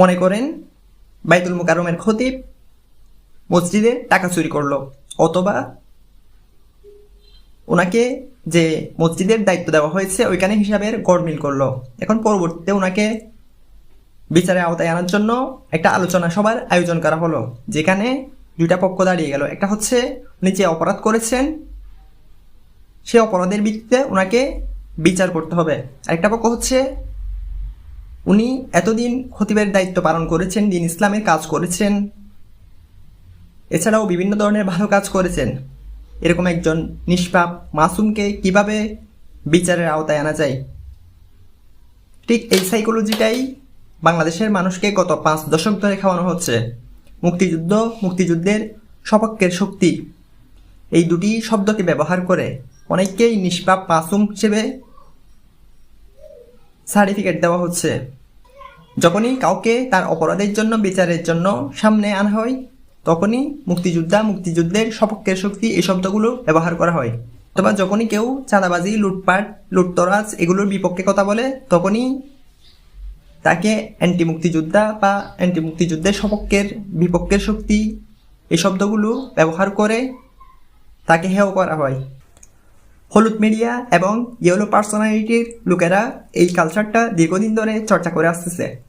মনে করেন বাইতুল মুকাররমের খতিব মসজিদে টাকা চুরি করল, অথবা ওনাকে যে মসজিদের দায়িত্ব দেওয়া হয়েছে ওইখানে হিসাবের গড়মিল করল। এখন পরবর্তীতে ওনাকে বিচারের আওতায় আনার জন্য একটা আলোচনা সভার আয়োজন করা হলো, যেখানে দুইটা পক্ষ দাঁড়িয়ে গেল। একটা হচ্ছে উনি যে অপরাধ করেছেন, সে অপরাধের ভিত্তিতে ওনাকে বিচার করতে হবে। আরেকটা পক্ষ হচ্ছে উনি এতদিন খতিবের দায়িত্ব পালন করেছেন, দিন ইসলামের কাজ করেছেন। এছাড়াও বিভিন্ন ধরনের ভালো কাজ করেছেন। এরকম একজন নিষ্পাপ মাসুমকে কীভাবে বিচারের আওতায় আনা যায়? ঠিক এই সাইকোলজিটাই বাংলাদেশের মানুষকে গত পাঁচ দশক ধরে খাওয়ানো হচ্ছে। মুক্তিযুদ্ধ, মুক্তিযুদ্ধের সপক্ষের শক্তি। এই দুটি শব্দকে ব্যবহার করে অনেককেই নিষ্পাপ মাসুম হিসেবে সার্টিফিকেট দেওয়া হচ্ছে। যখনই কাউকে তার অপরাধের জন্য, বিচারের জন্য সামনে আনা হয়, তখনই মুক্তিযোদ্ধা, মুক্তিযুদ্ধের সপক্ষের শক্তি এই শব্দগুলো ব্যবহার করা হয়। অথবা যখনই কেউ চাঁদাবাজি, লুটপাট, লুটতরাজ এগুলোর বিপক্ষে কথা বলে, তখনই তাকে অ্যান্টি মুক্তিযোদ্ধা বা অ্যান্টি মুক্তিযুদ্ধের সপক্ষের বিপক্ষের শক্তি এই শব্দগুলো ব্যবহার করে তাকে হেয় করা হয়। হলুদ মিডিয়া এবং ইয়েলো পার্সোনালিটির লোকেরা এই কালচারটা দীর্ঘদিন ধরে চর্চা করে আসতেছে।